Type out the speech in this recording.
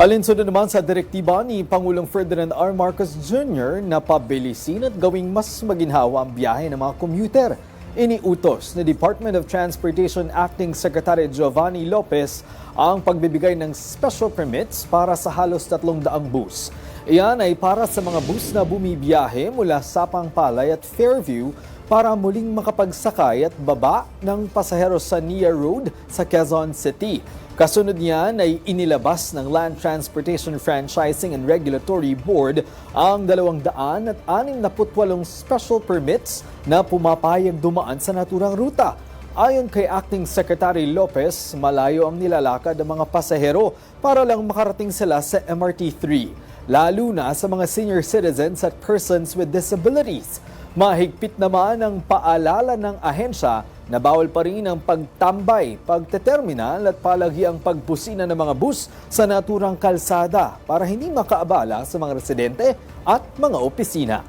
Alinsunod naman sa direktiba ni Pangulong Ferdinand R. Marcos Jr. na pabilisin at gawing mas maginhawa ang biyahe ng mga commuter. Iniutos ni Department of Transportation Acting Secretary Giovanni Lopez ang pagbibigay ng special permits para sa halos 300 bus. Iyan ay para sa mga bus na bumibiyahe mula Sapang Palay at Fairview para muling makapagsakay at baba ng pasahero sa Nia Road sa Quezon City. Kasunod niyan ay inilabas ng Land Transportation Franchising and Regulatory Board ang 268 special permits na pumapayag dumaan sa naturang ruta. Ayon kay Acting Secretary Lopez, malayo ang nilalakad ng mga pasahero para lang makarating sila sa MRT-3, lalo na sa mga senior citizens at persons with disabilities. Mahigpit naman ang paalala ng ahensya na bawal pa rin ang pagtambay, pagteterminal at palagi ang pagpusina ng mga bus sa naturang kalsada para hindi makaabala sa mga residente at mga opisina.